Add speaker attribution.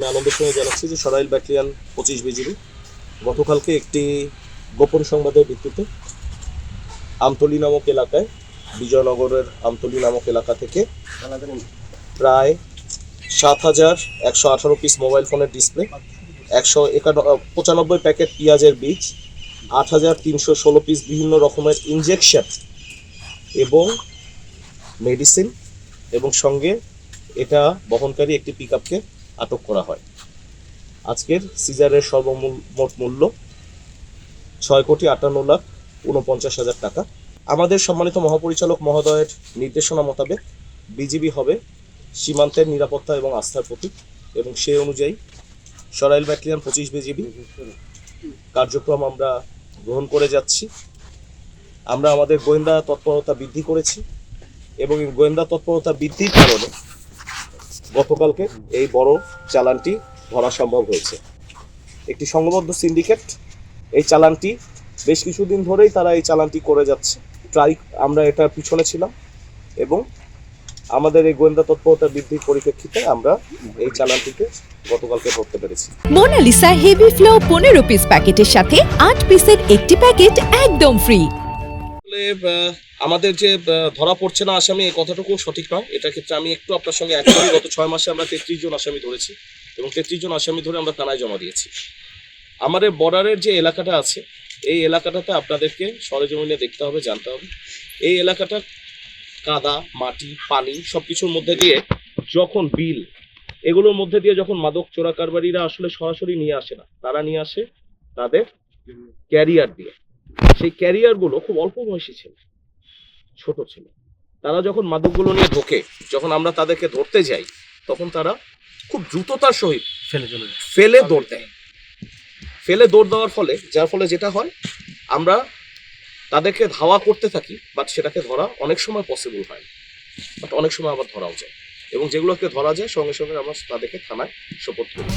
Speaker 1: আমি আনন্দের সঙ্গে জানাচ্ছি যে সরাইল ব্যাটালিয়ান পঁচিশ বিজিবি গতকালকে একটি গোপন সংবাদের ভিত্তিতে আমতলি নামক এলাকায়, বিজয়নগরের আমতলি নামক এলাকা থেকে প্রায় সাত হাজার একশো আঠারো পিস মোবাইল ফোনের ডিসপ্লে একশো পঁচানব্বই প্যাকেট পেঁয়াজের বীজ, আট হাজার তিনশো ষোলো পিস বিভিন্ন রকমের ইনজেকশন এবং মেডিসিন এবং সঙ্গে এটা বহনকারী একটি পিক আপকে আটক করা হয়। আজকের সিজারের সর্বমূল, মোট মূল্য ছয় কোটি আটান্ন লাখ উনপঞ্চাশ হাজার টাকা। আমাদের সম্মানিত মহাপরিচালক মহোদয়ের নির্দেশনা মোতাবেক বিজিবি হবে সীমান্তের নিরাপত্তা এবং আস্থার প্রতীক এবং সেই অনুযায়ী সরাইল ব্যাটালিয়ান পঁচিশ বিজিবি কার্যক্রম আমরা গ্রহণ করে যাচ্ছি। আমরা আমাদের গোয়েন্দা তৎপরতা বৃদ্ধি করেছি এবং গোয়েন্দা তৎপরতা বৃদ্ধির কারণে গতকালকে এই বড় চালানটি ধরা সম্ভব হয়েছে। একটি সংঘবদ্ধ সিন্ডিকেট এই চালানটি বেশ কিছুদিন ধরেই তারা এই চালানটি করে যাচ্ছে। ট্রাই আমরা এটার পিছনে ছিলাম এবং আমাদের এই গোয়েন্দা তৎপরতা বৃদ্ধির পরিপ্রেক্ষিতে আমরা এই চালানটিকে গতকালকে ধরতে পেরেছি।
Speaker 2: মোনালিসা হেভি ফ্লো পনেরো পিস প্যাকেটের সাথে আট পিসের একটি প্যাকেট একদম ফ্রি
Speaker 1: আমাদের যে ধরা পড়ছে না আসামি এই কথাটুকু সঠিক নয়। এটার ক্ষেত্রে আমি একটু আপনার সঙ্গে একসাথে গত ছয় মাসে আমরা তেত্রিশ জন আসামি ধরেছি এবং তেত্রিশ জন আসামি ধরে আমরা থানায় জমা দিয়েছি। আমাদের বর্ডারের যে এলাকাটা আছে এই এলাকাটাতে আপনাদেরকে সরেজমিনে দেখতে হবে জানতে হবে। এই এলাকাটা কাদা মাটি পানি সব কিছুর মধ্যে দিয়ে যখন বিল এগুলোর মধ্যে দিয়ে যখন মাদক চোরা কারবারিরা আসলে সরাসরি নিয়ে আসে না তারা নিয়ে আসে তাদের ক্যারিয়ার দিয়ে। সেই ক্যারিয়ারগুলো খুব অল্প বয়সী ছিল। ছোট ছিল। তারা যখন মাদকগুলো নিয়ে ঢোকে যখন আমরা তাদেরকে ধরতে যাই তখন তারা খুব দ্রুততার সহিত
Speaker 3: ফেলে চলে যায়।
Speaker 1: ফেলে দৌড় দেয়। ফেলে দৌড় দেওয়ার ফলে যার ফলে যেটা হয় আমরা তাদেরকে ধাওয়া করতে থাকি বাট সেটাকে ধরা অনেক সময় পসিবল হয়। বাট অনেক সময় আবার ধরাও যায়। এবং যেগুলোকে ধরা যায় সঙ্গে সঙ্গে আমরা তাদেরকে থানায় সোপর্দ করি।